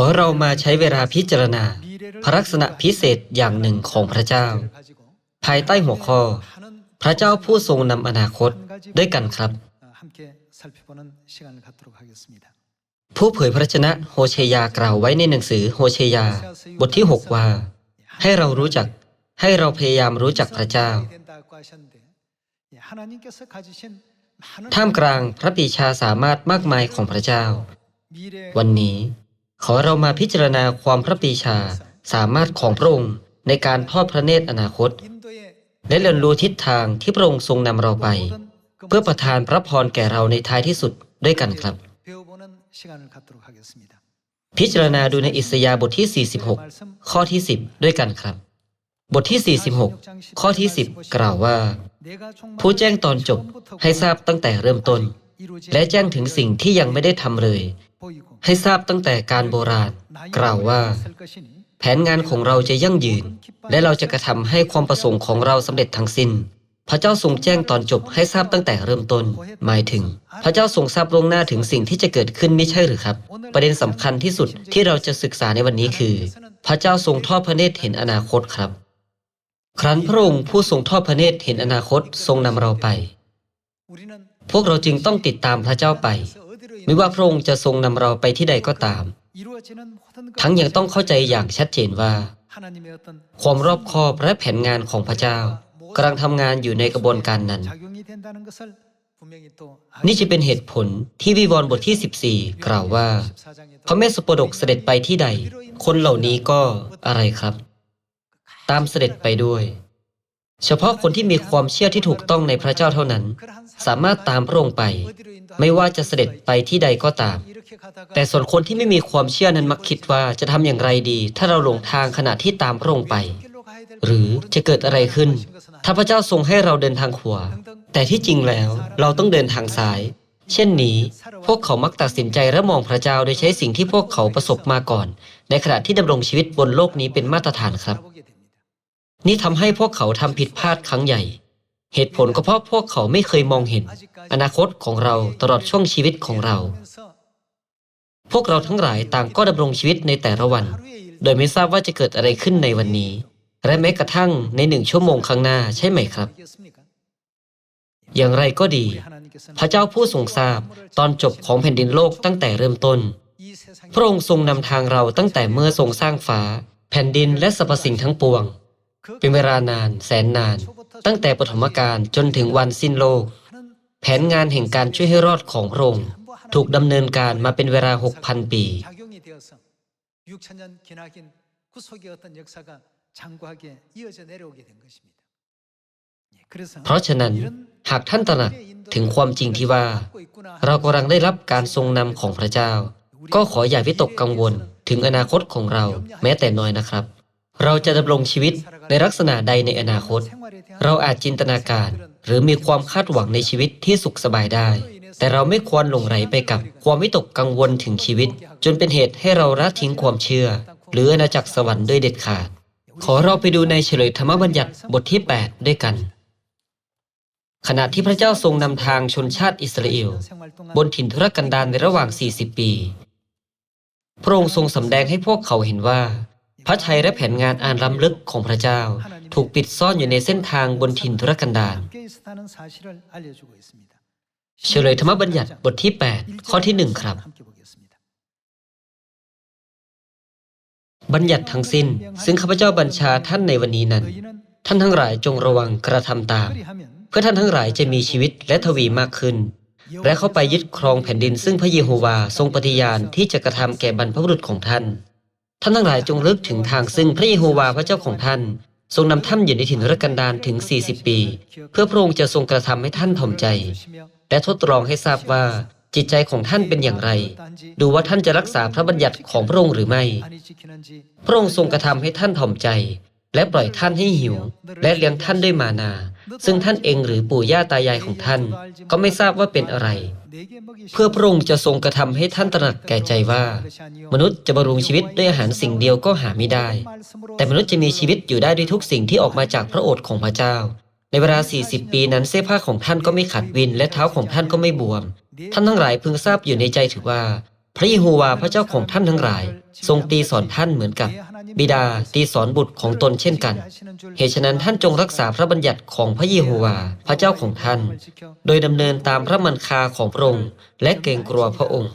ขอเรามาใช้เวลาพิจารณา พระลักษณะพิเศษอย่างหนึ่งของพระเจ้า ภายใต้หัวข้อ พระเจ้าผู้ทรงนำอนาคตด้วยกันครับ ผู้เผยพระชนะโฮเชยากล่าวไว้ในหนังสือโฮเชยา บทที่ 6 ว่า ให้เรารู้จักให้เราพยายามรู้จักพระเจ้า ท่ามกลางพระปีชาสามารถมากมายของพระเจ้า วันนี้ ขอเรามาพิจารณาความพระปีชาสามารถของพระองค์ในการทอดพระเนตรอนาคต และเรียนรู้ทิศทางที่พระองค์ทรงนำเราไป เพื่อประทานพระพรแก่เราในท้ายที่สุดด้วยกันครับ พิจารณาดูในอิสยาบทที่ 46 ข้อที่ 10 ด้วยกันครับ บทที่ 46 ข้อที่ 10 กล่าวว่า ผู้แจ้งตอนจบให้ทราบตั้งแต่เริ่มต้น และแจ้งถึงสิ่งที่ยังไม่ได้ทำเลย ให้ทราบตั้งแต่การโบราณ กล่าวว่า แผนงานของเราจะยั่งยืน และเราจะกระทำให้ความประสงค์ของเราสำเร็จทั้งสิ้น พระเจ้าทรงแจ้งตอนจบให้ทราบตั้งแต่เริ่มต้น หมายถึง พระเจ้าทรงทราบล่วงหน้าถึงสิ่งที่จะเกิดขึ้นไม่ใช่หรือครับ ประเด็นสำคัญที่สุดที่เราจะศึกษาในวันนี้คือ พระเจ้าทรงทอดพระเนตรเห็นอนาคตครับ ครั้นพระองค์ผู้ทรงทอดพระเนตรเห็นอนาคตทรงนำเราไป พวกเราจึงต้องติดตามพระเจ้าไป ไม่ว่าพระองค์จะทรงนำเราไปที่ใดก็ตาม ทั้งยังต้องเข้าใจอย่างชัดเจนว่า ความรอบคอบและแผนงานของพระเจ้ากำลังทำงานอยู่ในกระบวนการนั้น นี่จะเป็นเหตุผลที่วิวรณ์บทที่ 14 กล่าวว่า พระแมสสโปดกเสด็จไปที่ใด คนเหล่านี้ก็อะไรครับ ตามเสด็จไปด้วย เฉพาะคนที่มีความเชื่อที่ถูกต้องในพระเจ้าเท่านั้น สามารถตามพระองค์ไป ไม่ว่าจะเสด็จไปที่ใดก็ตาม แต่ส่วนคนที่ไม่มีความเชื่อนั้นมักคิดว่าจะทำอย่างไรดี ถ้าเราหลงทางขณะที่ตามพระองค์ไป หรือจะเกิดอะไรขึ้น ถ้าพระเจ้าทรงให้เราเดินทางขวา แต่ที่จริงแล้วเราต้องเดินทางซ้าย เช่นนี้ พวกเขามักตัดสินใจและมองพระเจ้าโดยใช้สิ่งที่พวกเขาประสบมาก่อน ในขณะที่ดำรงชีวิตบนโลกนี้เป็นมาตรฐานครับ นี่ทำให้พวกเขาทำผิดพลาดครั้งใหญ่ เหตุผลก็เพราะพวกเขาไม่เคยมองเห็น อนาคตของเราตลอดช่วงชีวิตของเรา พวกเราทั้งหลายต่างก็ดำรงชีวิตในแต่ละวัน โดยไม่ทราบว่าจะเกิดอะไรขึ้นในวันนี้ และแม้กระทั่งในหนึ่งชั่วโมงข้างหน้าใช่ไหมครับ อย่างไรก็ดี พระเจ้าผู้ทรงทราบตอนจบของแผ่นดินโลกตั้งแต่เริ่มต้น พระองค์ทรงนำทางเราตั้งแต่เมื่อทรงสร้างฟ้า แผ่นดินและสรรพสิ่งทั้งปวง เป็นเวลานานแสนนาน ตั้งแต่ปฐมกาลจนถึงวันสิ้นโลก แผนงานแห่งการช่วยให้รอดของพระองค์ถูกดำเนินการมาเป็นเวลา 6,000 ปี เพราะฉะนั้นหากท่านตระหนักถึงความจริงที่ว่า เรากำลังได้รับการทรงนำของพระเจ้า ก็ขออย่าวิตกกังวลถึงอนาคตของเราแม้แต่น้อยนะครับ เราจะดำรงชีวิตในลักษณะใดในอนาคต เราอาจจินตนาการ หรือมีความคาดหวังในชีวิตที่สุขสบายได้ แต่เราไม่ควรหลงไหลไปกับความวิตกกังวลถึงชีวิต จนเป็นเหตุให้เราละทิ้งความเชื่อ หรืออาณาจักรสวรรค์ด้วยเด็ดขาด ขอเราไปดูในเฉลยธรรมบัญญัติบทที่ 8 ด้วยกัน ขณะที่พระเจ้าทรงนำทางชนชาติอิสราเอลบนถิ่นทุรกันดารในระหว่าง 40 ปี พระองค์ทรงสำแดงให้พวกเขาเห็นว่า พระชัยและแผนงานอันล้ำลึกของพระเจ้า ถูกปิดซ่อนอยู่ในเส้นทางบนถิ่นธุรกันดารเฉลยธรรมบัญญัติบทที่ 8 ข้อที่ 1 ครับ บัญญัติทั้งสิ้น ซึ่งข้าพเจ้าบัญชาท่านในวันนี้นั้น ท่านทั้งหลายจงระวังกระทำตาม เพื่อท่านทั้งหลายจะมีชีวิตและทวีมากขึ้น และเข้าไปยึดครองแผ่นดินซึ่งพระเยโฮวาทรงปฏิญาณที่จะกระทำแก่บรรพบุรุษของท่าน ท่านทั้งหลายจงลึกถึงทางซึ่งพระเยโฮวาห์พระเจ้าของท่าน ทรงนำท่านอยู่ในถิ่นรักกันดารถึง 40 ปี เพื่อพระองค์จะทรงกระทำให้ท่านถ่อมใจ และทดลองให้ทราบว่าจิตใจของท่านเป็นอย่างไร ดูว่าท่านจะรักษาพระบัญญัติของพระองค์หรือไม่ พระองค์ทรงกระทำให้ท่านถ่อมใจ และปล่อยท่านให้หิว และเลี้ยงท่านด้วยมานา ซึ่งท่านเองหรือปู่ย่าตายายของท่าน ก็ไม่ทราบว่าเป็นอะไร เพื่อพระองค์จะทรงกระทำให้ท่านตระหนักแก่ใจว่า มนุษย์จะบำรุงชีวิตด้วยอาหารสิ่งเดียวก็หาไม่ได้ แต่มนุษย์จะมีชีวิตอยู่ได้ด้วยทุกสิ่งที่ออกมาจากพระโอษฐ์ของพระเจ้า ในเวลา 40 ปีนั้นเสื้อผ้าของท่านก็ไม่ขัดวิน และเท้าของท่านก็ไม่บวม ท่านทั้งหลายพึงทราบอยู่ในใจถือว่า พระเยโฮวาห์พระเจ้าของท่านทั้งหลาย ทรงตีสอนท่านเหมือนกับ บิดาตีสอนบุตรของตนเช่นกัน เหตุฉะนั้นท่านจงรักษาพระบัญญัติของพระเยโฮวาพระเจ้าของท่าน โดยดำเนินตามพระมันคาของพระองค์และเกรงกลัวพระองค์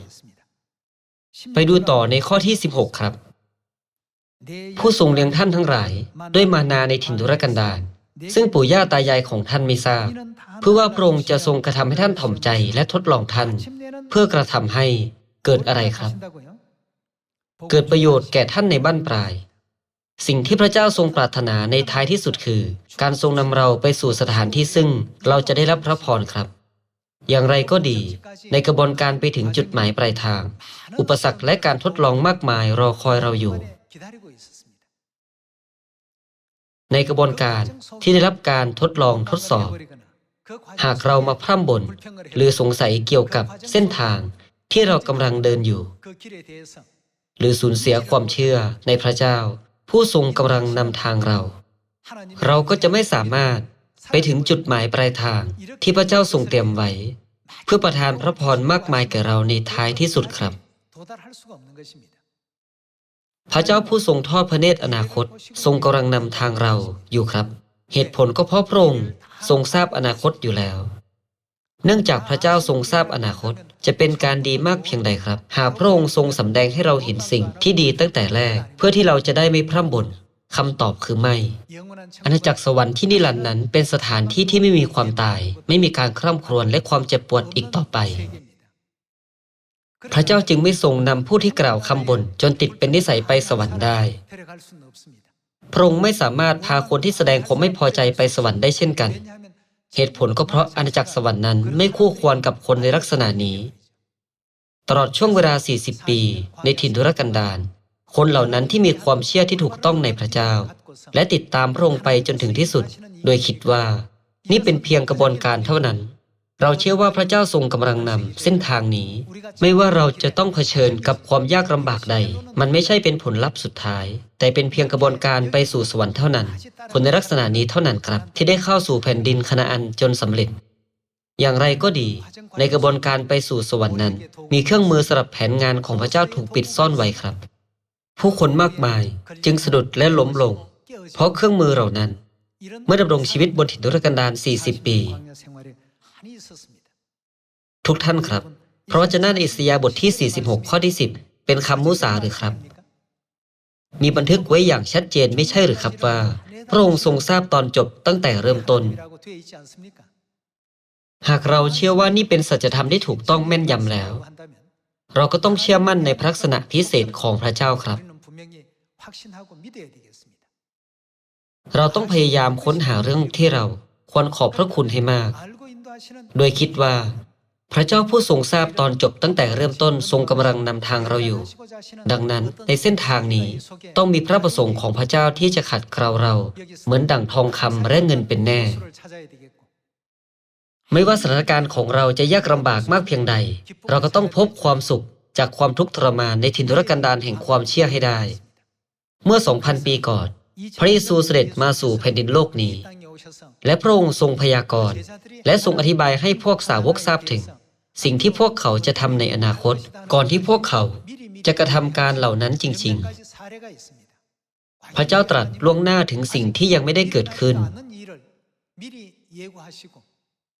ไปดูต่อในข้อที่ 16 ครับ ผู้ทรงเลี้ยงท่านทั้งหลาย ด้วยมานาในถิ่นทุรกันดารซึ่งปู่ย่าตายายของท่านไม่ทราบ เพื่อว่าพระองค์จะทรงกระทำให้ท่านถ่อมใจและทดลองท่าน เพื่อกระทำให้เกิดอะไรครับ เกิดประโยชน์แก่ท่านในบ้านปลาย สิ่งที่พระเจ้าทรงปรารถนาในท้ายที่สุดคือ การทรงนำเราไปสู่สถานที่ซึ่งเราจะได้รับพระพรครับ อย่างไรก็ดี ในกระบวนการไปถึงจุดหมายปลายทาง อุปสรรคและการทดลองมากมายรอคอยเราอยู่ ในกระบวนการที่ได้รับการทดลองทดสอบ หากเรามาพร่ำบ่นหรือสงสัยเกี่ยวกับเส้นทางที่เรากำลังเดินอยู่ หรือสูญเสียความเชื่อในพระเจ้า ผู้ทรงกำลังนำทางเรา เราก็จะไม่สามารถไปถึงจุดหมายปลายทางที่พระเจ้าทรงเตรียมไว้ เพื่อประทานพระพรมากมายแก่เราในท้ายที่สุดครับ พระเจ้าผู้ทรงทอดพระเนตรอนาคต ทรงกำลังนำทางเราอยู่ครับ เหตุผลก็เพราะพระองค์ทรงทราบอนาคตอยู่แล้ว เนื่องจากพระเจ้าทรงทราบอนาคต จะเป็นการดีมากเพียงใดครับ หากพระองค์ทรงสำแดงให้เราเห็นสิ่งที่ดีตั้งแต่แรก เพื่อที่เราจะได้ไม่พร่ำบ่นคำตอบคือไม่ อาณาจักรสวรรค์ที่นิรันดร์นั้น เป็นสถานที่ที่ไม่มีความตาย ไม่มีการคร่ำครวญและความเจ็บปวดอีกต่อไป พระเจ้าจึงไม่ทรงนำผู้ที่กล่าวคำบ่นจนติดเป็นนิสัยไปสวรรค์ได้ พระองค์ไม่สามารถพาคนที่แสดงความไม่พอใจไปสวรรค์ได้เช่นกัน เหตุผลก็เพราะอาณาจักรสวรรค์นั้นไม่คู่ควรกับคนในลักษณะนี้ ตลอดช่วงเวลา 40 ปี ในถิ่นธุรกันดารคนเหล่านั้นที่มีความเชื่อที่ถูกต้องในพระเจ้า และติดตามพระองค์ไปจนถึงที่สุด โดยคิดว่า นี่เป็นเพียงกระบวนการเท่านั้น เราเชื่อว่าพระเจ้าทรงกำลังนำเส้นทางนี้ ไม่ว่าเราจะต้องเผชิญกับความยากลำบากใด มันไม่ใช่เป็นผลลัพธ์สุดท้าย แต่เป็นเพียงกระบวนการไปสู่สวรรค์เท่านั้น คนในลักษณะนี้เท่านั้นครับ ที่ได้เข้าสู่แผ่นดินคณาอันจนสำเร็จ อย่างไรก็ดี ในกระบวนการไปสู่สวรรค์นั้น มีเครื่องมือสำหรับแผนงานของพระเจ้าถูกปิดซ่อนไว้ครับ ผู้คนมากมายจึงสะดุดและล้มลง เพราะเครื่องมือเหล่านั้น เมื่อดำรงชีวิตบนถิ่นทุรกันดาร40 ปี ทุกท่านครับเพราะวจนะในอิสยาห์บทที่ 46 ข้อที่ 10 เป็นคำมุสาหรือครับ มีบันทึกไว้อย่างชัดเจนไม่ใช่หรือครับว่า พระองค์ทรงทราบตอนจบตั้งแต่เริ่มต้น หากเราเชื่อว่านี่เป็นสัจธรรมที่ถูกต้องแม่นยำแล้ว เราก็ต้องเชื่อมั่นในพระลักษณะพิเศษของพระเจ้าครับ เราต้องพยายามค้นหาเรื่องที่เราควรขอบพระคุณให้มาก โดยคิดว่า พระเจ้าผู้ทรงทราบตอนจบตั้งแต่เริ่มต้นทรงกำลังนำทางเราอยู่ ดังนั้นในเส้นทางนี้ต้องมีพระประสงค์ของพระเจ้าที่จะขัดเกลาเรา เหมือนดั่งทองคำและเงินเป็นแน่ ไม่ว่าสถานการณ์ของเราจะยากลำบากมากเพียงใด เราก็ต้องพบความสุขจากความทุกข์ทรมานในถิ่นทุรกันดารแห่งความเชื่อให้ได้ เมื่อ 2,000 ปีก่อน พระเยซูเสด็จมาสู่แผ่นดินโลกนี้ และพระองค์ทรงพยากรณ์ และทรงอธิบายให้พวกสาวกทราบถึง สิ่งที่พวกเขาจะทำในอนาคต ก่อนที่พวกเขาจะกระทำการเหล่านั้นจริง ๆ พระเจ้าตรัสล่วงหน้าถึงสิ่งที่ยังไม่ได้เกิดขึ้น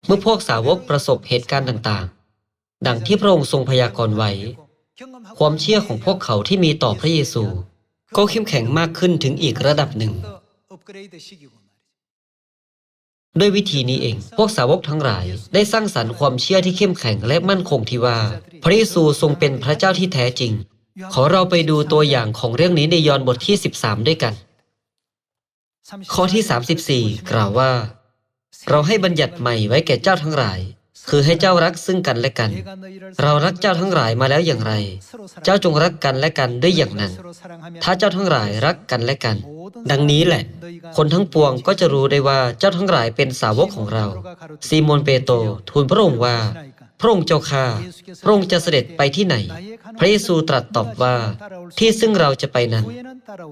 เมื่อพวกสาวกประสบเหตุการณ์ต่างๆ ดังที่พระองค์ทรงพยากรณ์ไว้ ความเชื่อของพวกเขาที่มีต่อพระเยซู ก็เข้มแข็งมากขึ้นถึงอีกระดับหนึ่ง ด้วยวิธีนี้เอง พวกสาวกทั้งหลาย ได้สร้างสรรค์ความเชื่อที่เข้มแข็งและมั่นคงที่ว่า พระเยซูทรงเป็นพระเจ้าที่แท้จริง ขอเราไปดูตัวอย่างของเรื่องนี้ในยอห์นบทที่ 13 ด้วยกัน ข้อที่ 34 กล่าวว่า เราให้บัญญัติใหม่ไว้แก่เจ้าทั้งหลาย คือให้เจ้ารักซึ่งกันและกัน เรารักเจ้าทั้งหลายมาแล้วอย่างไร เจ้าจงรักกันและกันด้วยอย่างนั้น ถ้าเจ้าทั้งหลายรักกันและกัน ดังนี้แหละ คนทั้งปวงก็จะรู้ได้ว่าเจ้าทั้งหลายเป็นสาวกของเรา ซีโมนเปโตรทูลพระองค์ว่า พระองค์เจ้าข้าพระองค์จะเสด็จไปที่ไหน พระเยซูตรัสตอบว่า ที่ซึ่งเราจะไปนั้น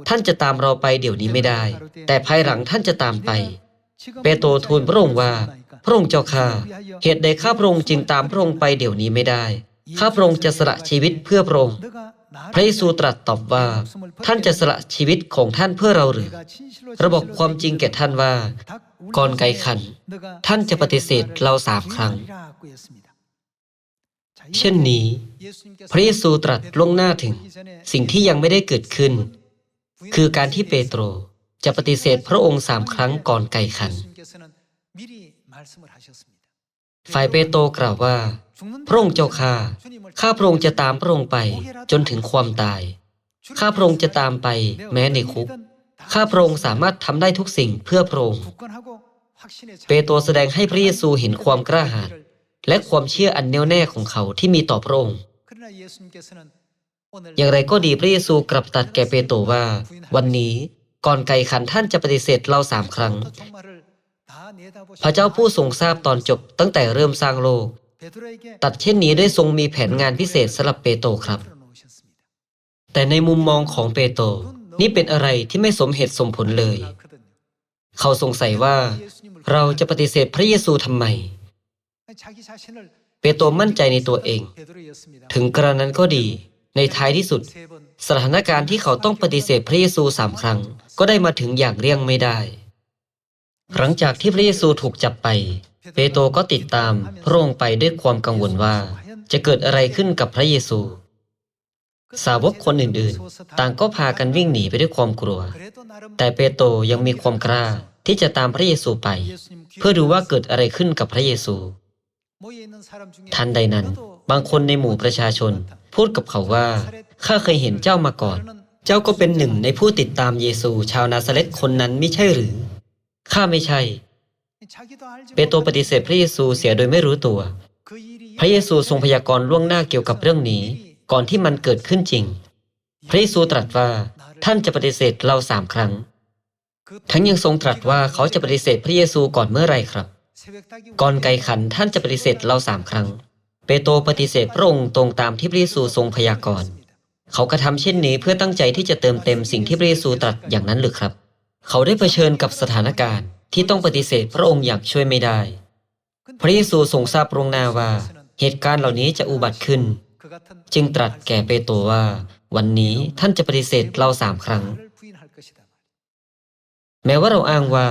ท่านจะตามเราไปเดี๋ยวนี้ไม่ได้ แต่ภายหลังท่านจะตามไป เปโตรทูลพระองค์ว่า พระองค์เจ้าข้าเหตุใดข้าพระองค์จึงตามพระองค์ไปเดี๋ยวนี้ไม่ได้ ข้าพระองค์จะสละชีวิตเพื่อพระองค์ พระเยซูตรัสตอบว่า ท่านจะสละชีวิตของท่านเพื่อเราหรือเราบอกความจริงแก่ท่านว่า ก่อนไก่ขัน ท่านจะปฏิเสธเราสามครั้ง เช่นนี้ พระเยซูตรัสล่วงหน้าถึง สิ่งที่ยังไม่ได้เกิดขึ้น คือการที่เปโตรจะปฏิเสธพระองค์สามครั้งก่อนไก่ขัน ฝ่ายเปโตกล่าวว่า พระองค์เจ้าข้าข้าพระองค์จะตามพระองค์ไป จนถึงความตาย ข้าพระองค์จะตามไปแม้ในคุก ข้าพระองค์สามารถทำได้ทุกสิ่งเพื่อพระองค์ เปโตรแสดงให้พระเยซูเห็นความกล้าหาญและความเชื่ออันแน่วแน่ของเขาที่มีต่อพระองค์ อย่างไรก็ดีพระเยซูกลับตัดแก่เปโตรว่า วันนี้ก่อนไก่ขันท่านจะปฏิเสธเราสามครั้ง พระเจ้าผู้ทรงทราบตอนจบตั้งแต่เริ่มสร้างโลก ตัดเช่นนี้ได้ทรงมีแผนงานพิเศษสำหรับเปโตรครับ แต่ในมุมมองของเปโตรนี่เป็นอะไรที่ไม่สมเหตุสมผลเลย เขาสงสัยว่าเราจะปฏิเสธพระเยซูทำไม เปโตรมั่นใจในตัวเอง ถึงกระนั้นก็ดี ในท้ายที่สุด สถานการณ์ที่เขาต้องปฏิเสธพระเยซูสามครั้ง ก็ได้มาถึงอย่างเลี่ยงไม่ได้ หลังจากที่พระเยซูถูกจับไป เปโตรก็ติดตามพระองค์ไปด้วยความกังวลว่า จะเกิดอะไรขึ้นกับพระเยซู สาวกคนอื่นๆ ต่างก็พากันวิ่งหนีไปด้วยความกลัว แต่เปโตรยังมีความกล้าที่จะตามพระเยซูไป เพื่อดูว่าเกิดอะไรขึ้นกับพระเยซู ทันใดนั้น บางคนในหมู่ประชาชน พูดกับเขาว่าข้าเคยเห็นเจ้ามาก่อน เจ้าก็เป็นหนึ่งในผู้ติดตามเยซู ชาวนาซาเรตคนนั้นไม่ใช่หรือ ข้าไม่ใช่ เปโตรปฏิเสธพระเยซูเสียโดยไม่รู้ตัว พระเยซูทรงพยากรณ์ล่วงหน้าเกี่ยวกับเรื่องนี้ ก่อนที่มันเกิดขึ้นจริง พระเยซูตรัสว่าท่านจะปฏิเสธเราสามครั้ง ทั้งยังทรงตรัสว่าเขาจะปฏิเสธพระเยซูก่อนเมื่อไหรครับ ก่อนไก่ขันท่านจะปฏิเสธเราสามครั้ง เปโตรปฏิเสธพระองค์ตรงตามที่พระเยซูทรงพยากรณ์ เขากระทำเช่นนี้เพื่อตั้งใจที่จะเติมเต็มสิ่งที่พระเยซูตรัสอย่างนั้นหรือครับ เขาได้เผชิญกับสถานการณ์ที่ต้องปฏิเสธพระองค์อย่างช่วยไม่ได้ พระเยซูทรงทราบลวงหน้าว่า เหตุการณ์เหล่านี้จะอุบัติขึ้น จึงตรัสแก่เปโตรว่า วันนี้ท่านจะปฏิเสธเราสามครั้ง แม้ว่าเราอ้างว่า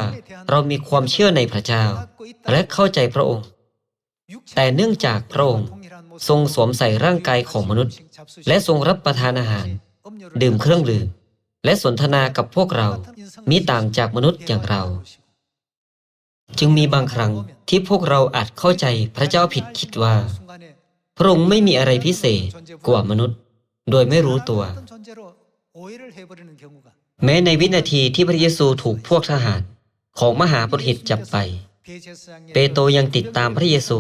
เรามีความเชื่อในพระเจ้า และเข้าใจพระองค์ แต่เนื่องจากพระองค์ทรงสวมใส่ร่างกายของมนุษย์ และทรงรับประทานอาหาร ดื่มเครื่องดื่ม และสนทนากับพวกเรามีต่างจากมนุษย์อย่างเรา จึงมีบางครั้งที่พวกเราอาจเข้าใจพระเจ้าผิดคิดว่า พระองค์ไม่มีอะไรพิเศษกว่ามนุษย์ โดยไม่รู้ตัว แม้ในวินาทีที่พระเยซูถูกพวกทหารของมหาปรหิตจับไป เปโตรยังติดตามพระเยซู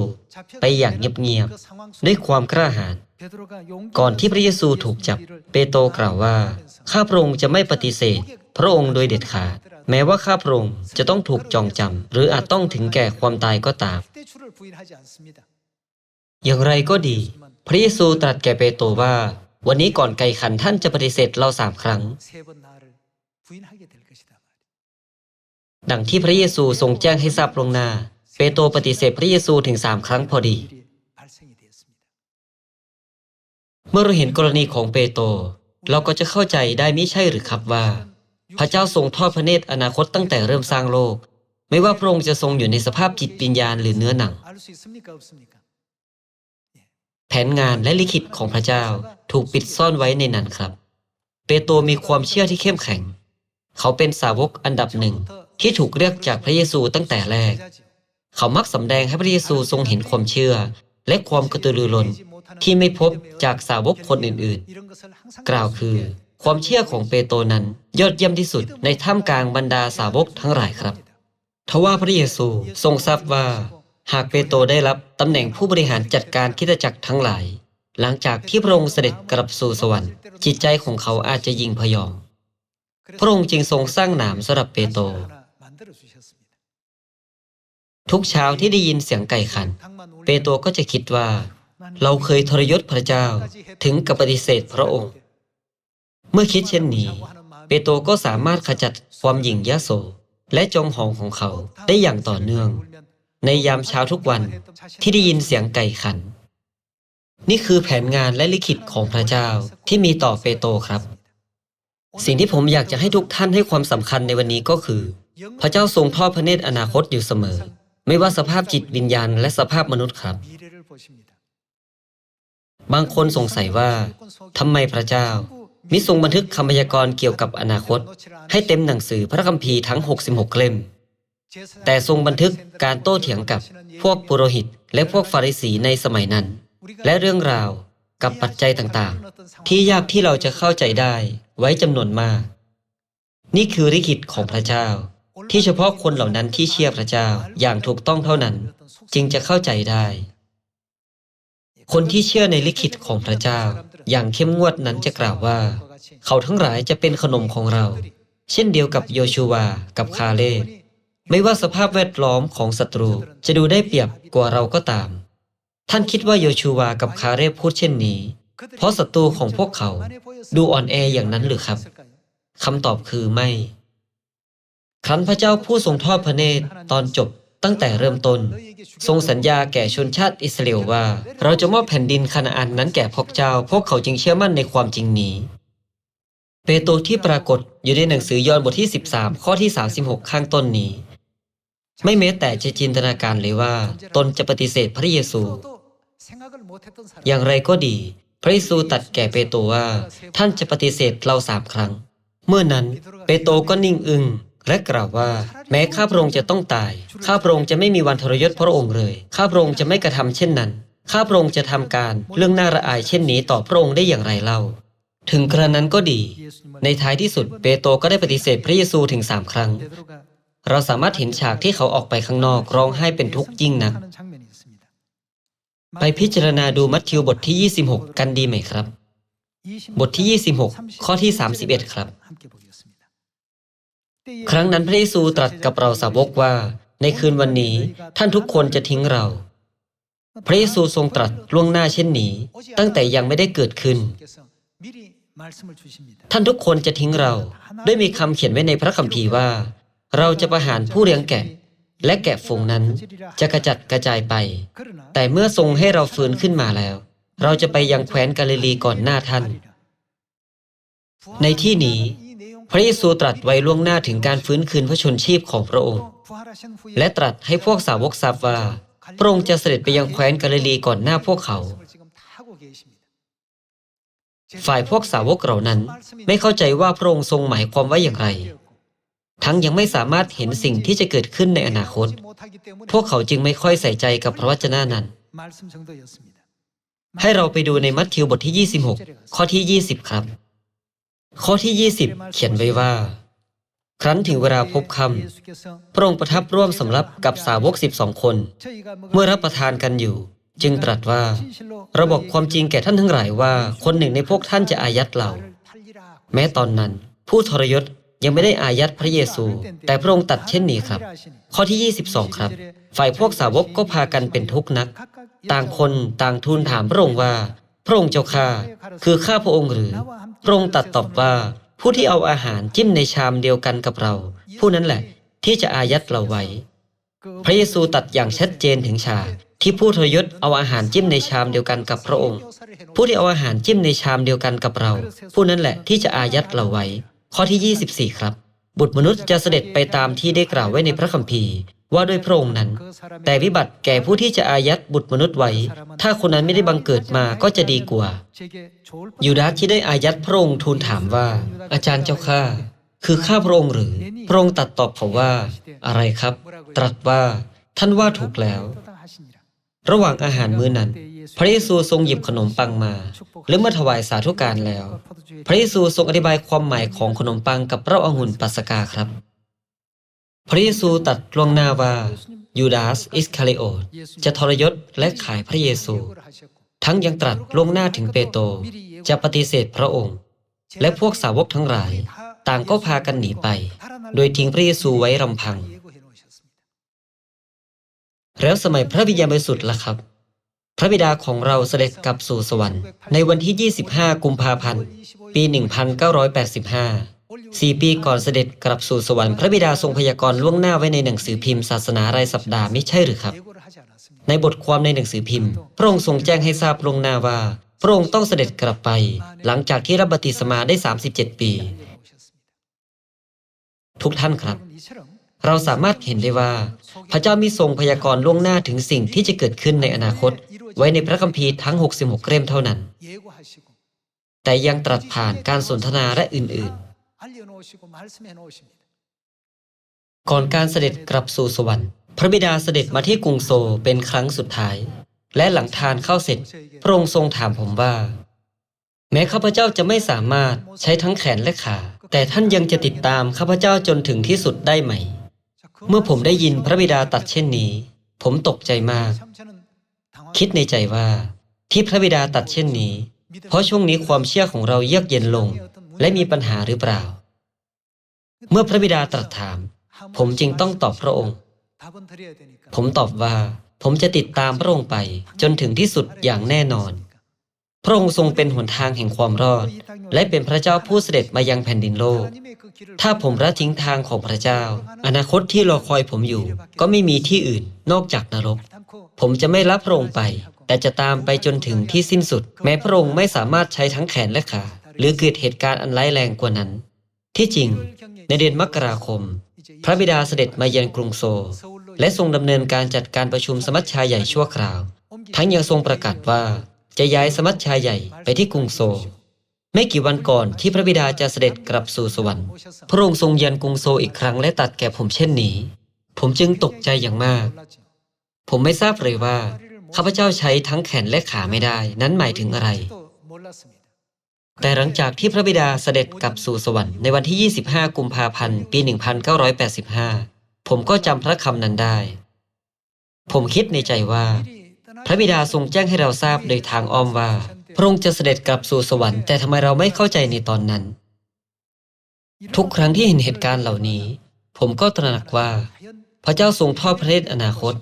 ไปอย่างเงียบๆด้วยความกล้าหาญก่อนที่พระเยซูถูกจับ เปโตรกล่าวว่า ข้าพระองค์จะไม่ปฏิเสธ พระองค์โดยเด็ดขาด แม้ว่าข้าพระองค์จะต้องถูกจองจำหรืออาจต้องถึงแก่ความตายก็ตาม อย่างไรก็ดี พระเยซูตรัสแก่เปโตรว่า วันนี้ก่อนไก่ขันท่านจะปฏิเสธเราสามครั้ง ดังที่พระเยซูทรงแจ้งให้ทราบลงหน้า เปโตรปฏิเสธพระเยซูถึงสามครั้งพอดี เมื่อเราเห็นกรณีของเปโตร เราก็จะเข้าใจได้ไมิใช่หรือครับว่า พระเจ้าทรงทอดพระเนตรอนาคตตั้งแต่เริ่มสร้างโลก ไม่ว่าพระองค์จะทรงอยู่ในสภาพจิตวิญญาณหรือเนื้อหนัง แผนงานและลิขิตของพระเจ้าถูกปิดซ่อนไว้ในนั้นครับ เปโตรมีความเชื่อที่เข้มแข็ง เขาเป็นสาวกอันดับหนึ่งที่ถูกเรียกจากพระเยซูตั้งแต่แรก เขามักสำแดงให้พระเยซูทรงเห็นความเชื่อ และความกระตือรือร้น ที่ไม่พบจากสาวกคนอื่นๆ กล่าวคือ ความเชื่อของเปโตรนั้น ยอดเยี่ยมที่สุดในท่ามกลางบรรดาสาวกทั้งหลายครับทว่าพระเยซูทรงทราบว่า หากเปโตรได้รับตำแหน่งผู้บริหารจัดการคริสตจักรทั้งหลาย หลังจากที่พระองค์เสด็จกลับสู่สวรรค์ จิตใจของเขาอาจจะยิงพยอง พระองค์จึงทรงสร้างหนามสำหรับเปโตรทุกเช้าที่ได้ยินเสียงไก่ขัน เปโตรก็จะคิดว่า เราเคยทรยศพระเจ้าถึงกับปฏิเสธพระองค์ เมื่อคิดเช่นนี้ เปโตรก็สามารถขจัดความหยิ่งยโสและจองหองของเขาได้อย่างต่อเนื่อง ในยามเช้าทุกวันที่ได้ยินเสียงไก่ขัน นี่คือแผนงานและลิขิตของพระเจ้าที่มีต่อเปโตรครับ สิ่งที่ผมอยากจะให้ทุกท่านให้ความสำคัญในวันนี้ก็คือ พระเจ้าทรงทอดพระเนตรอนาคตอยู่เสมอ ไม่ว่าสภาพจิตวิญญาณและสภาพมนุษย์ครับ บางคนสงสัยว่าทำไมพระเจ้ามิทรงบันทึกคำพยากรณ์เกี่ยวกับอนาคต ให้เต็มหนังสือพระคัมภีร์ทั้ง 66 เล่ม แต่ทรงบันทึกการโต้เถียงกับพวกปุโรหิต และพวกฟาริสีในสมัยนั้น และเรื่องราวกับปัจจัยต่างๆ ที่ยากที่เราจะเข้าใจได้ไว้จำนวนมาก นี่คือลิขิตของพระเจ้า ที่เฉพาะคนเหล่านั้นที่เชื่อพระเจ้าอย่างถูกต้องเท่านั้น จึงจะเข้าใจได้ คนที่เชื่อในลิขิตของพระเจ้า อย่างเข้มงวดนั้นจะกล่าวว่า เขาทั้งหลายจะเป็นขนมของเรา เช่นเดียวกับโยชูวากับคาเลบไม่ว่าสภาพแวดล้อมของศัตรูจะดูได้เปรียบกว่าเราก็ตาม ท่านคิดว่าโยชูวากับคาเรบพูดเช่นนี้ เพราะศัตรูของพวกเขาดูอ่อนแออย่างนั้นหรือครับคำตอบคือไม่ ครั้นพระเจ้าผู้ทรงทอดพระเนตรตอนจบ ตั้งแต่เริ่มต้น ทรงสัญญาแก่ชนชาติอิสราเอลว่า เราจะมอบแผ่นดินคานาอันนั้นแก่พวกเจ้า พวกเขาจึงเชื่อมั่นในความจริงนี้ เปโตรที่ปรากฏอยู่ในหนังสือยอห์นบทที่ 13 ข้อที่ 36 ข้างต้นนี้ ไม่แม้แต่จะจินตนาการเลยว่า ตนจะปฏิเสธพระเยซู อย่างไรก็ดี พระเยซูตัดแก่เปโตรว่า ท่านจะปฏิเสธเราสามครั้ง เมื่อนั้นเปโตรก็นิ่งอึง้ง และกล่าวว่า แม้ข้าพระองค์จะต้องตาย ข้าพระองค์จะไม่มีวันทรยศพระองค์เลย ข้าพระองค์จะไม่กระทำเช่นนั้น ข้าพระองค์จะทำการเรื่องน่าระอายเช่นนี้ต่อพระองค์ได้อย่างไรเล่า ถึงกระนั้นก็ดี ในท้ายที่สุดเปโตรก็ได้ปฏิเสธพระเยซูถึงสามครั้ง เราสามารถเห็นฉากที่เขาออกไปข้างนอกร้องไห้เป็นทุกข์ยิ่งนักไปพิจารณาดูมัทธิวบทที่ 26 กันดีไหมครับ บทที่ 26 ข้อที่ 31 ครับ ครั้งนั้นพระเยซูตรัสกับเราสาวกว่า ในคืนวันนี้ท่านทุกคนจะทิ้งเรา พระเยซูทรงตรัสล่วงหน้าเช่นนี้ ตั้งแต่ยังไม่ได้เกิดขึ้น ท่านทุกคนจะทิ้งเรา ด้วยมีคำเขียนไว้ในพระคัมภีร์ว่า เราจะประหารผู้เลี้ยงแกะ และแกะฝูงนั้นจะกระจัดกระจายไป แต่เมื่อทรงให้เราฟื้นขึ้นมาแล้ว เราจะไปยังแคว้นกาลิลีก่อนหน้าท่าน ในที่นี้ พระเยซูตรัสไว้ล่วงหน้าถึงการฟื้นคืนพระชนชีพของพระองค์ และตรัสให้พวกสาวกทราบว่า พระองค์จะเสด็จไปยังแคว้นกาลิลีก่อนหน้าพวกเขา ฝ่ายพวกสาวกเหล่านั้นไม่เข้าใจว่าพระองค์ทรงหมายความว่าอย่างไร ทั้งยังไม่สามารถเห็นสิ่งที่จะเกิดขึ้นในอนาคต พวกเขาจึงไม่ค่อยใส่ใจกับพระวจนะนั้น ให้เราไปดูในมัทธิวบทที่ 26 ข้อที่ 20 ครับ ข้อที่ 20 เขียนไว้ว่า ครั้นถึงเวลาพบคำพระองค์ประทับร่วมสำรับกับสาวก12คน เมื่อรับประทานกันอยู่ จึงตรัสว่าเราบอกความจริงแก่ท่านทั้งหลายว่า คนหนึ่งในพวกท่านจะอายัดเรา แม้ตอนนั้น ผู้ทรยศยังไม่ได้อายัดพระเยซู แต่พระองค์ตัดเช่นนี้ครับ ข้อที่ 22 ครับ ฝ่ายพวกสาวกก็พากันเป็นทุกข์นัก ต่างคนต่างทูลถามพระองค์ว่า พระองค์เจ้าข้าคือข้าพระองค์หรือ พระองค์ตรัดตอบว่าผู้ที่เอาอาหารจิ้มในชามเดียวกันกับเรา ผู้นั้นแหละที่จะอายัดเราไว้ พระเยซูตัดอย่างชัดเจนถึงฉาที่ผู้ทรยศเอาอาหารจิ้มในชามเดียวกันกับพระองค์ ผู้ที่เอาอาหารจิ้มในชามเดียวกันกับเรา ผู้นั้นแหละที่จะอายัดเราไว้ ข้อที่ 24 ครับ บุตรมนุษย์จะเสด็จไปตามที่ได้กล่าวไว้ในพระคัมภีร์ ว่าด้วยพระองค์นั้น แต่วิบัติแก่ผู้ที่จะอายัดบุตรมนุษย์ไว้ ถ้าคนนั้นไม่ได้บังเกิดมาก็จะดีกว่า ยูดาสที่ได้อายัดพระองค์ทูลถามว่า อาจารย์เจ้าข้าคือข้าพระองค์หรือ พระองค์ตรัดตอบเขาว่า อะไรครับ ตรัสว่าท่านว่าถูกแล้ว ระหว่างอาหารมื้อนั้น พระเยซูทรงหยิบขนมปังมา และเมื่อถวายสาธุการแล้ว พระเยซูทรงอธิบายความหมายของขนมปังกับเหล้าองุ่นปัสกาครับ พระเยซูตัดล่วงหน้าว่ายูดาสอิสคาริโอตจะทรยศและขายพระเยซู ทั้งยังตรัสล่วงหน้าถึงเปโตรจะปฏิเสธพระองค์ และพวกสาวกทั้งหลาย ต่างก็พากันหนีไป โดยทิ้งพระเยซูไว้รำพัง แล้วสมัยพระวิญญาณบริสุทธิ์ล่ะครับ พระบิดาของเราเสด็จกลับสู่สวรรค์ในวันที่ 25 กุมภาพันธ์ ปี 1985 สี่ปีก่อนเสด็จกลับสู่สวรรค์พระบิดาทรงพยากรณ์ล่วงหน้าไว้ในหนังสือพิมพ์ศาสนารายสัปดาห์ไม่ใช่หรือครับ ในบทความในหนังสือพิมพ์ พระองค์ทรงแจ้งให้ทราบลวงหน้าว่า พระองค์ต้องเสด็จกลับไป หลังจากที่รับบัติศมาได้ 37 ปี ทุกท่านครับ เราสามารถเห็นได้ว่า พระเจ้ามีทรงพยากรณ์ล่วงหน้าถึงสิ่งที่จะเกิดขึ้นในอนาคต ไว้ในพระคัมภีร์ทั้ง 66 เล่มเท่านั้น แต่ยังตรัสผ่านการสนทนาและอื่นๆ ก่อนการเสด็จกลับสู่สวรรค์ พระบิดาเสด็จมาที่กรุงโซเป็นครั้งสุดท้าย และหลังทานเข้าเสร็จ พระองค์ทรงถามผมว่า แม้ข้าพเจ้าจะไม่สามารถใช้ทั้งแขนและขา แต่ท่านยังจะติดตามข้าพเจ้าจนถึงที่สุดได้ไหม เมื่อผมได้ยินพระบิดาตัดเช่นนี้ ผมตกใจมาก คิดในใจว่า ที่พระบิดาตัดเช่นนี้ เพราะช่วงนี้ความเชื่อของเราเยือกเย็นลง และมีปัญหาหรือเปล่า เมื่อพระบิดาตรัสถาม ผมจึงต้องตอบพระองค์ ผมตอบว่า ผมจะติดตามพระองค์ไปจนถึงที่สุดอย่างแน่นอน พระองค์ทรงเป็นหนทางแห่งความรอด และเป็นพระเจ้าผู้เสด็จมายังแผ่นดินโลก ถ้าผมละทิ้งทางของพระเจ้า อนาคตที่รอคอยผมอยู่ ก็ไม่มีที่อื่นนอกจากนรก ผมจะไม่รับพระองค์ไป แต่จะตามไปจนถึงที่สิ้นสุด แม้พระองค์ไม่สามารถใช้ทั้งแขนและขาหรือเกิดเหตุการณ์อันร้ายแรงกว่านั้น ที่จริงในเดือนมกราคม พระบิดาเสด็จมาเยือนกรุงโซลและทรงดำเนินการจัดการประชุมสมัชชาใหญ่ชั่วคราว ทั้งยังทรงประกาศว่าจะย้ายสมัชชาใหญ่ไปที่กรุงโซลไม่กี่วันก่อนที่พระบิดาจะเสด็จกลับสู่สวรรค์ พระองค์ทรงเยือนกรุงโซลอีกครั้งและตัดแก่ผมเช่นนี้ ผมจึงตกใจอย่างมาก ผมไม่ทราบเลยว่าข้าพเจ้าใช้ทั้งแขนและขาไม่ได้ นั้นหมายถึงอะไร แต่หลังจากที่พระบิดาเสด็จกลับสู่สวรรค์ในวันที่ 25 กุมภาพันธ์ ปี 1985 ผมก็จำพระคำนั้นได้ ผมคิดในใจว่า พระบิดาทรงแจ้งให้เราทราบโดยทางอ้อมว่า พระองค์จะเสด็จกลับสู่สวรรค์แต่ทำไมเราไม่เข้าใจในตอนนั้น ทุกครั้งที่เห็นเหตุการณ์เหล่านี้ ผมก็ตระหนักว่า พระเจ้าทรงทอดพระเนตรอนาคต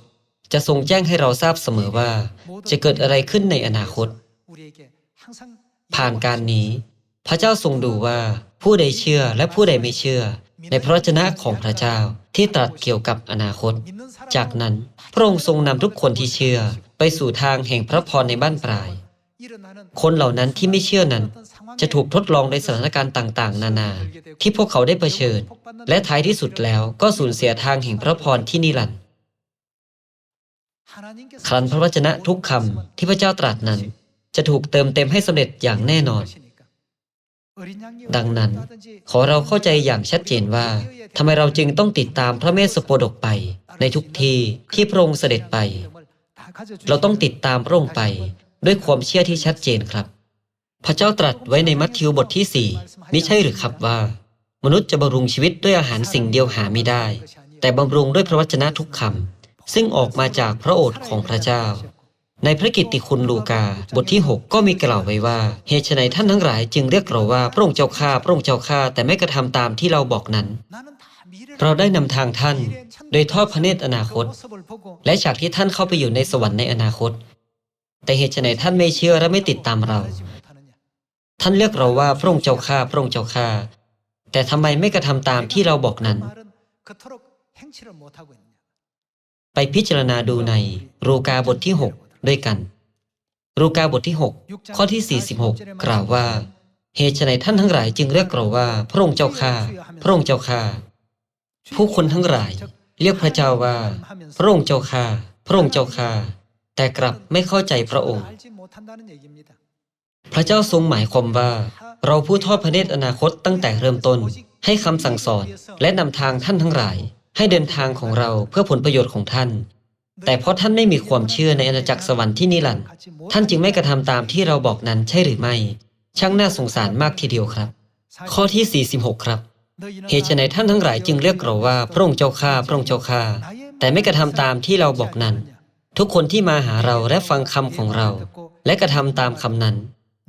จะทรงแจ้งให้เราทราบเสมอว่า จะเกิดอะไรขึ้นในอนาคต ผ่านการนี้ พระเจ้าทรงดูว่าผู้ใดเชื่อและผู้ใดไม่เชื่อ ในพระวจนะของพระเจ้าที่ตรัสเกี่ยวกับอนาคต จากนั้นพระองค์ทรงนำทุกคนที่เชื่อ ไปสู่ทางแห่งพระพรในบ้านปลาย คนเหล่านั้นที่ไม่เชื่อนั้น จะถูกทดลองในสถานการณ์ต่าง ๆ นานา ที่พวกเขาได้เผชิญ และท้ายที่สุดแล้วก็สูญเสียทางแห่งพระพรที่นิรันดร์ครั้นพระวจนะทุกคำที่พระเจ้าตรัสนั้น จะถูกเติมเต็มให้สำเร็จอย่างแน่นอน ดังนั้น ขอเราเข้าใจอย่างชัดเจนว่าทำไมเราจึงต้องติดตามพระเมสสโปดกไป ในทุกที่ที่พระองค์เสด็จไป เราต้องติดตามพระองค์ไป ด้วยความเชื่อที่ชัดเจนครับ พระเจ้าตรัสไว้ในมัทธิวบทที่สี่มิใช่หรือครับว่า มนุษย์จะบำรุงชีวิตด้วยอาหารสิ่งเดียวหาไม่ได้ แต่บำรุงด้วยพระวจนะทุกคำซึ่งออกมาจากพระโอษฐ์ของพระเจ้า ในพระกิตติคุณลูกา บทที่ 6 ก็มีกล่าวไว้ว่า เหตุไฉนท่านทั้งหลายจึงเรียกเราว่าพระองค์เจ้าข้าพระองค์เจ้าข้าแต่ไม่กระทำตามที่เราบอกนั้น เราได้นำทางท่าน โดยทอดพระเนตรอนาคต และฉากที่ท่านเข้าไปอยู่ในสวรรค์ในอนาคต แต่เหตุไฉนท่านไม่เชื่อและไม่ติดตามเรา ท่านเรียกเราว่าพระองค์เจ้าข้าพระองค์เจ้าข้าแต่ทำไมไม่กระทำตามที่เราบอกนั้น ไปพิจารณาดูในรูกาบทที่ 6 ด้วยกันรูกาบทที่ 6 ข้อที่ 46 กล่าวว่า เหตุไฉนท่านทั้งหลายจึงเรียกเราว่า พระองค์เจ้าข้าพระองค์เจ้าข้าผู้คนทั้งหลาย เรียกพระเจ้าว่า พระองค์เจ้าข้าพระองค์เจ้าข้าแต่กลับไม่เข้าใจพระองค์ พระเจ้าทรงหมายความว่า เราผู้ทอดพระเนตรอนาคตตั้งแต่เริ่มต้น ให้คำสั่งสอนและนำทางท่านทั้งหลาย ให้เดินทางของเราเพื่อผลประโยชน์ของท่าน แต่เพราะท่านไม่มีความเชื่อในอาณาจักรสวรรค์ที่นิรันดร์ท่านจึงไม่กระทำตามที่เราบอกนั้นใช่หรือไม่ ช่างน่าสงสารมากทีเดียวครับ ข้อที่ 46 ครับ เหตุไฉนท่านทั้งหลายจึงเรียกเราว่าพระองค์เจ้าข้าพระองค์เจ้าข้าแต่ไม่กระทำตามที่เราบอกนั้น ทุกคนที่มาหาเราและฟังคำของเรา และกระทำตามคำนั้น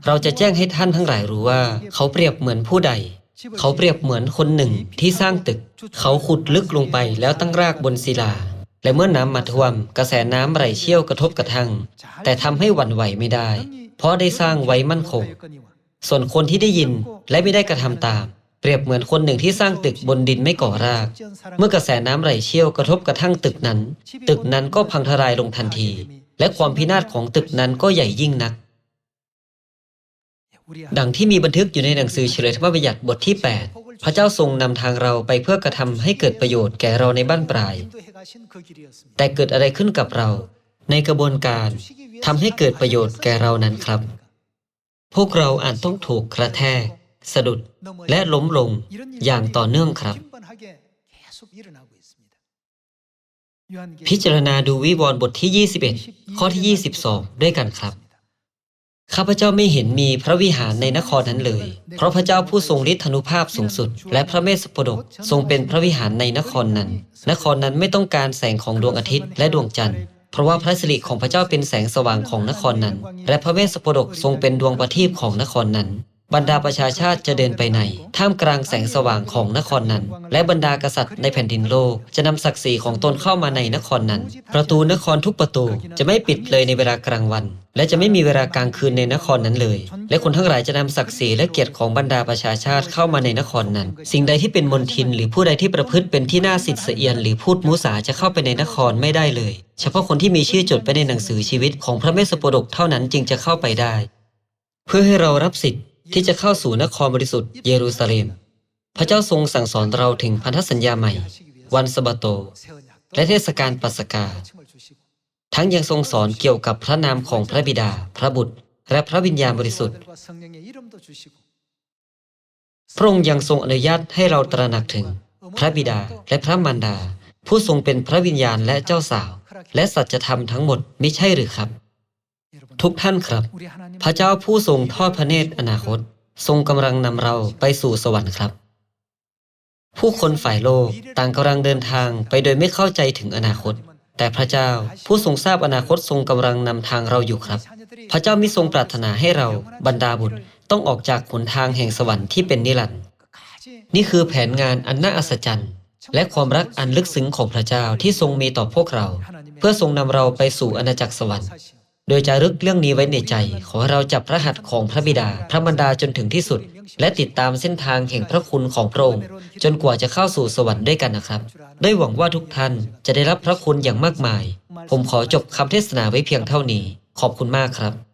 เราจะแจ้งให้ท่านทั้งหลายรู้ว่า เขาเปรียบเหมือนผู้ใด เขาเปรียบเหมือนคนหนึ่งที่สร้างตึก เขาขุดลึกลงไปแล้วตั้งรากบนศิลา และเมื่อน้ำมาท่วม กระแสน้ำไหลเชี่ยวกระทบกระทั่ง แต่ทำให้หวั่นไหวไม่ได้ เพราะได้สร้างไว้มั่นคง ส่วนคนที่ได้ยินและไม่ได้กระทำตาม เปรียบเหมือนคนหนึ่งที่สร้างตึกบนดินไม่ก่อราก เมื่อกระแสน้ำไหลเชี่ยวกระทบกระทั่งตึกนั้น ตึกนั้นก็พังทลายลงทันที และความพินาศของตึกนั้นก็ใหญ่ยิ่งนัก ดังที่มีบันทึกอยู่ในหนังสือเฉลยธรรมบัญญัติบทที่ 8 พระเจ้าทรงนำทางเราไปเพื่อกระทำให้เกิดประโยชน์แก่เราในบ้านปลาย แต่เกิดอะไรขึ้นกับเรา ในกระบวนการทำให้เกิดประโยชน์แก่เรานั้นครับ พวกเราอาจต้องถูกกระแทก สะดุดและล้มลงอย่างต่อเนื่องครับ พิจารณาดูวิวรณ์บทที่ 21 ข้อที่ 22 ด้วยกันครับ ข้าพเจ้าไม่เห็นมีพระวิหารในนครนั้นเลย เพราะพระเจ้าผู้ทรงฤทธานุภาพสูงสุด และพระเมสสปดกทรงเป็นพระวิหารในนครนั้น นครนั้นไม่ต้องการแสงของดวงอาทิตย์และดวงจันทร์ เพราะว่าพระสิริของพระเจ้าเป็นแสงสว่างของนครนั้น และพระเมสสปดกทรงเป็นดวงประทีปของนครนั้น บรรดาประชาชาติจะเดินไปไหนท่ามกลางแสงสว่างของนครนั้น และบรรดากษัตริย์ในแผ่นดินโลก จะนำศักดิ์ศรีของตนเข้ามาในนครนั้น ประตูนครทุกประตูจะไม่ปิดเลยในเวลากลางวัน และจะไม่มีเวลากลางคืนในนครนั้นเลย และคนทั้งหลายจะนำศักดิ์ศรีและเกียรติของบรรดาประชาชาติเข้ามาในนครนั้น สิ่งใดที่เป็นมนทินหรือผู้ใดที่ประพฤติเป็นที่น่าสิทธิ์เสียน หรือพูดมุสาจะเข้าไปในนครไม่ได้เลย เฉพาะคนที่มีชื่อจดไปในหนังสือชีวิตของพระเมสสโปดกเท่านั้นจึงจะเข้าไปได้ เพื่อให้เรารับสิทธิ์ ที่จะเข้าสู่นครบริสุทธิ์เยรูซาเล็ม พระเจ้าทรงสั่งสอนเราถึงพันธสัญญาใหม่ วันสะบาโต และเทศกาลปัสกา ทั้งยังทรงสอนเกี่ยวกับพระนามของพระบิดา พระบุตร และพระวิญญาณบริสุทธิ์ พระองค์ยังทรงอนุญาตให้เราตระหนักถึง พระบิดาและพระมารดา ผู้ทรงเป็นพระวิญญาณและเจ้าสาว และสัจธรรมทั้งหมดมิใช่หรือครับ ทุกท่านครับ พระเจ้าผู้ทรงทอดพระเนตรอนาคต ทรงกำลังนำเราไปสู่สวรรค์ครับ ผู้คนฝ่ายโลกต่างกำลังเดินทางไปโดยไม่เข้าใจถึงอนาคต แต่พระเจ้าผู้ทรงทราบอนาคตทรงกำลังนำทางเราอยู่ครับ พระเจ้ามิทรงปรารถนาให้เราบรรดาบุตรต้องออกจากหนทางแห่งสวรรค์ที่เป็นนิรันดร์นี่คือแผนงานอันน่าอัศจรรย์และความรักอันลึกซึ้งของพระเจ้าที่ทรงมีต่อพวกเรา เพื่อทรงนำเราไปสู่อาณาจักรสวรรค์ โดยจะรึกเรื่องนี้ไว้ในใจ ขอเราจับพระหัตถ์ของพระบิดา พระมารดาจนถึงที่สุด และติดตามเส้นทางแห่งพระคุณของพระองค์จนกว่าจะเข้าสู่สวรรค์ด้วยกันนะครับด้วยหวังว่าทุกท่านจะได้รับพระคุณอย่างมากมาย ผมขอจบคำเทศนาไว้เพียงเท่านี้ ขอบคุณมากครับ